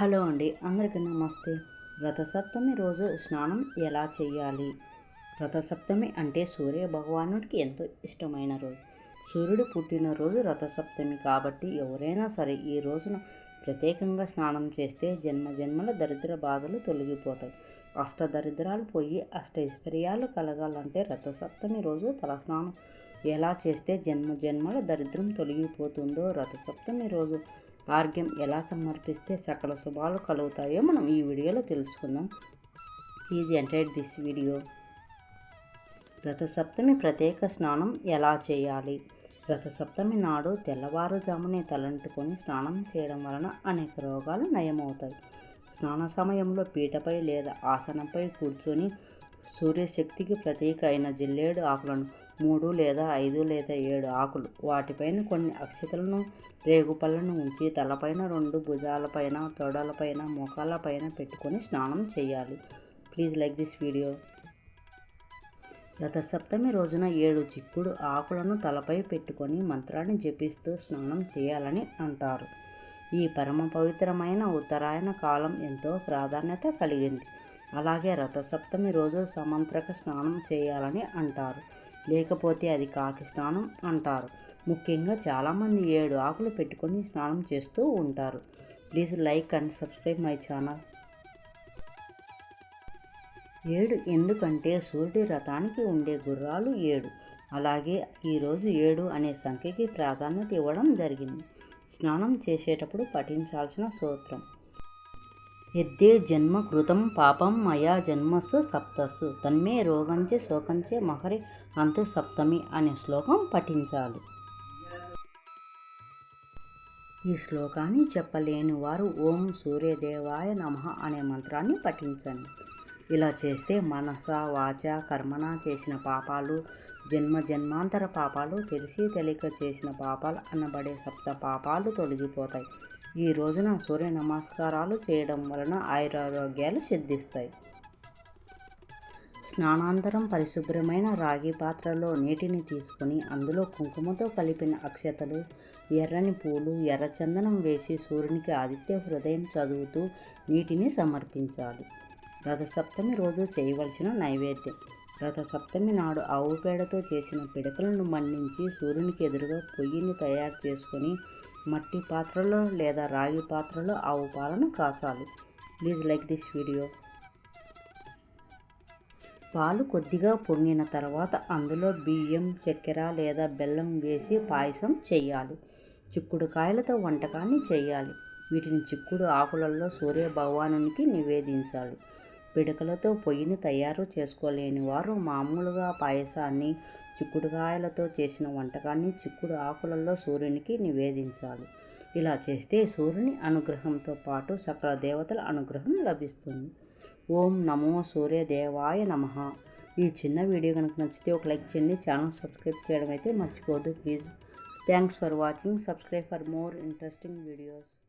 Hello అండి. అందరికీ నమస్తే. రథసప్తమి రోజు స్నానం ఎలా చేయాలి? రథసప్తమి అంటే సూర్య భగవానుడికి ఎంతో ఇష్టమైన రోజు. సూర్యుడు పుట్టినరోజు రథసప్తమి కాబట్టి ఎవరైనా సరే ఈ రోజున ప్రత్యేకంగా స్నానం చేస్తే జన్మ జన్మల దరిద్ర బాధలు తొలగిపోతాయి. అష్ట దరిద్రాలు పోయి అష్టైశ్వర్యాలు కలగాలంటే రథసప్తమి రోజు తలస్నానం ఎలా చేస్తే జన్మ జన్మల దరిద్రం తొలగిపోతుందో రథసప్తమి రోజు ఆర్గ్యం ఎలా సమర్పిస్తే సకల శుభాలు కలుగుతాయో మనం ఈ వీడియోలో తెలుసుకుందాం. ప్లీజ్ ఎంటైడ్ దిస్ వీడియో రథసప్తమి ప్రత్యేక స్నానం ఎలా చేయాలి? రథసప్తమి నాడు తెల్లవారుజామునే తలంటుకొని స్నానం చేయడం వలన అనేక రోగాలు నయమవుతాయి. స్నాన సమయంలో పీటపై లేదా ఆసనంపై కూర్చొని సూర్యశక్తికి ప్రతీక అయిన జిల్లేడు ఆకులను మూడు లేదా ఐదు లేదా ఏడు ఆకులు. వాటిపైన కొన్ని అక్షతలను రేగుపళ్ళను ఉంచి తలపైన రెండు భుజాలపైన తొడలపైన ముఖాలపైన పెట్టుకొని స్నానం చేయాలి. Please like this video. Rathasaptami రోజున ఏడు చిక్కుడు ఆకులను తలపై పెట్టుకొని మంత్రాన్ని జపిస్తూ స్నానం చేయాలని అంటారు. ఈ పరమ పవిత్రమైన ఉత్తరాయణ కాలం ఎంతో ప్రాధాన్యత కలిగింది. అలాగే రథసప్తమి రోజు సమంత్రక స్నానం చేయాలని అంటారు. లేకపోతే అది కాకి స్నానం అంటారు. ముఖ్యంగా చాలామంది ఏడు ఆకులు పెట్టుకొని స్నానం చేస్తూ ఉంటారు. Please like and subscribe my channel. ఏడు ఎందుకంటే సూర్యుడి రథానికి ఉండే గుర్రాలు ఏడు. అలాగే ఈరోజు ఏడు అనే సంఖ్యకి ప్రాధాన్యత ఇవ్వడం జరిగింది. స్నానం చేసేటప్పుడు పఠించాల్సిన సూత్రం. ఎద్దే జన్మ కృతం పాపం మయా జన్మస్సు సప్తస్సు తన్మే రోగంచే శోకంచే మహరి అంతు సప్తమి అనే శ్లోకం పఠించాలి. ఈ శ్లోకాన్ని చెప్పలేని వారు ఓం సూర్యదేవాయ నమ అనే మంత్రాన్ని పఠించండి. ఇలా చేస్తే మనస వాచ కర్మన చేసిన పాపాలు జన్మ జన్మాంతర పాపాలు తెలిసి తెలియక చేసిన పాపాలు అనబడే సప్త పాపాలు తొలగిపోతాయి. ఈ రోజున సూర్య నమస్కారాలు చేయడం వలన ఆయురారోగ్యాలు సిద్ధిస్తాయి. స్నానాంతరం పరిశుభ్రమైన రాగి పాత్రలో నీటిని తీసుకొని అందులో కుంకుమతో కలిపిన అక్షతలు ఎర్రని పూలు ఎర్రచందనం వేసి సూర్యునికి ఆదిత్య హృదయం చదువుతూ నీటిని సమర్పించాలి. రథ సప్తమి రోజు చేయవలసిన నైవేద్యం. రథ సప్తమి నాడు ఆవు పేడతో చేసిన పిడకలను మండించి సూర్యునికి ఎదురుగా పొయ్యిని తయారు చేసుకొని మట్టి పాత్రలో లేదా రాగి పాత్రలో ఆవు పాలను కాచాలి. Please like this video. పాలు కొద్దిగా పొంగిన తర్వాత అందులో బియ్యం చక్కెర లేదా బెల్లం వేసి పాయసం చేయాలి. చిక్కుడు కాయలతో వంటకాన్ని చేయాలి. వీటిని చిక్కుడు ఆకులలో సూర్య భగవానునికి నివేదించాలి. పిడకలతో పొయ్యిని తయారు చేసుకోలేని వారు మామూలుగా పాయసాన్ని చిక్కుడుకాయలతో చేసిన వంటకాన్ని చిక్కుడు ఆకులలో సూర్యునికి నివేదించాలి. ఇలా చేస్తే సూర్యుని అనుగ్రహంతో పాటు సకల దేవతల అనుగ్రహం లభిస్తుంది. ఓం నమో సూర్యదేవాయ నమ. ఈ చిన్న వీడియో కనుక నచ్చితే ఒక లైక్ చేయండి. ఛానల్ సబ్స్క్రైబ్ చేయడం అయితే మర్చిపోదు please. Thanks for watching. Subscribe for more interesting videos.